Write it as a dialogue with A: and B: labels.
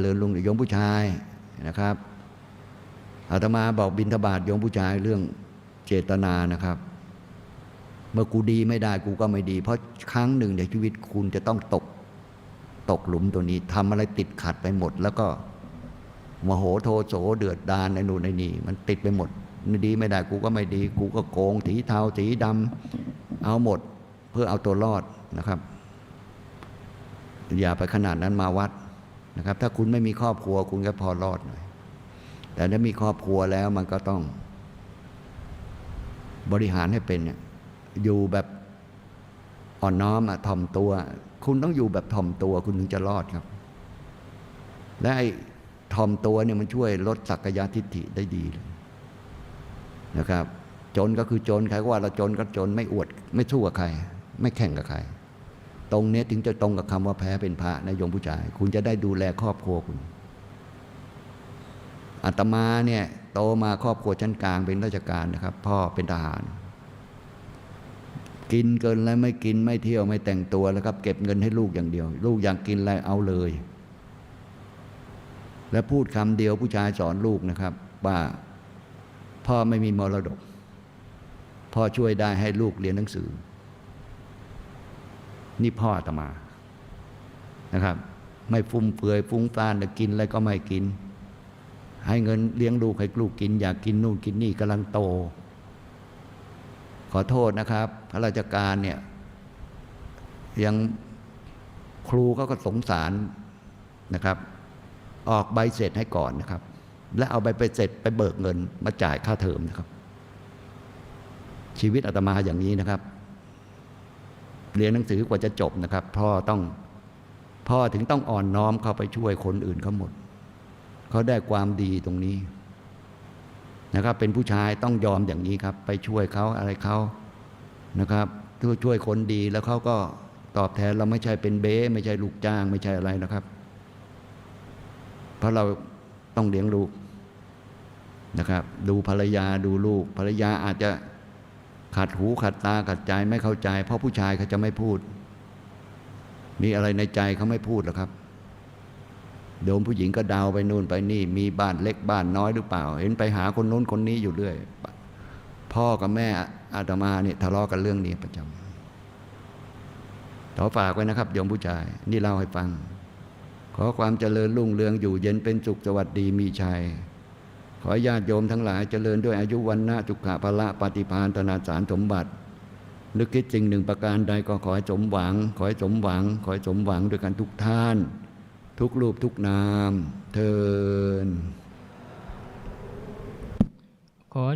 A: เริญลุงโยมผู้ชายนะครับอาตมาบอกบินทบาทโยมผู้ชายเรื่องเจตนานะครับ เมื่อกูดีไม่ได้กูก็ไม่ดี เพราะครั้งหนึ่งในชีวิตคุณจะต้องตกตกหลุมตัวนี้ทำอะไรติดขัดไปหมด แล้วก็มโหโทโสเดือดดานในนู่นในนี่มันติดไปหมดไม่ดีไม่ได้กูก็ไม่ดี กูก็โกงถีเทาถีดำเอาหมดเพื่อเอาตัวรอดนะครับ อย่าไปขนาดนั้นมาวัด นะครับ ถ้าคุณไม่มีครอบครัว คุณก็พอรอดหน่อย แต่ถ้ามีครอบครัวแล้วมันก็ต้อง บริหารให้เป็นอยู่แบบอ่อนน้อมอะถ่อมตัว คุณต้องอยู่แบบถ่อมตัว คุณถึงจะรอดครับ และไอ้ถ่อมตัวเนี่ยมันช่วยลดสักกาทิฏฐิได้ดีเลยนะครับ จนก็คือจนใครว่าเราจนก็จนไม่อวด ไม่สู้กับใคร ไม่แข่งกับใคร ตรงเนี้ยถึงจะตรงกับคำว่าแพ้เป็นพระนะโยมผู้ชาย คุณจะได้ดูแลครอบครัวคุณอาตมาเนี่ยโตมาครอบครัวชั้นกลางเป็นราชการนะครับ พ่อเป็นทหาร กินเกินแล้วไม่กินไม่เที่ยวไม่แต่งตัวแล้วครับ เก็บเงินให้ลูกอย่างเดียว ลูกอยากกินอะไรเอาเลย และพูดคำเดียวผู้ชายสอนลูกนะครับ ว่าพ่อไม่มีมรดก พ่อช่วยได้ให้ลูกเรียนหนังสือ นี่พ่ออาตมานะครับ ไม่ฟุ่มเฟือยฟุ้งฟ่านแต่กินอะไรก็ไม่กิน ให้เงินเลี้ยงลูกให้ลูกกิน อยากกินนู่นกินนี่กำลังโต ขอโทษนะครับข้าราชการเนี่ยยังครูเขาก็สงสารนะครับ ออกใบเสร็จให้ก่อนนะครับ และเอาใบไปเสร็จไปเบิกเงินมาจ่ายค่าเทอมนะครับ ชีวิตอาตมาอย่างนี้นะครับ เรียนหนังสือกว่าจะจบนะครับ พ่อต้องพ่อถึงต้องอ่อนน้อมเข้าไปช่วยคนอื่นเขาหมด เขาได้ความดีตรงนี้นะครับ เป็นผู้ชายต้องยอมอย่างนี้ครับ ไปช่วยเขาอะไรเขานะครับช่วยช่วยคนดีแล้วเขาก็ตอบแทนเราไม่ใช่เป็นเบ้ไม่ใช่ลูกจ้าง ไม่ใช่อะไรนะครับ เพราะเราต้องเลี้ยงลูกนะครับ ดูภรรยาดูลูก ภรรยาอาจจะ ขัดหูขัดตาขัดใจไม่เข้าใจ เพราะผู้ชายเขาจะไม่พูด มีอะไรในใจเขาไม่พูดหรอกครับโดมผู้หญิงก็เดาวไปนู่นไปนี่ มีบ้านเล็กบ้านน้อยหรือเปล่า เห็นไปหาคนนู้นคนนี้อยู่เรื่อย พ่อกับแม่อาตมาเนี่ยทะเลาะกันเรื่องนี้ประจำขอฝากไว้นะครับโยมผู้ชาย นี่เล่าให้ฟัง ขอความเจริญรุ่งเรืองอยู่เย็นเป็นสุขสวัสดีมีชัย อญาติโยมทั้งหลายเจริญด้วยอายุวันนะจุขะพละปฏิพานธนาสารสมบัตินึกคิดจริงหนึ่งประการใดก็ขอให้สมหวัง ขอให้สมหวัง ขอให้สมหวังด้วยกันทุกท่าน ทุกรูปทุกนาม เทิน
B: ขอ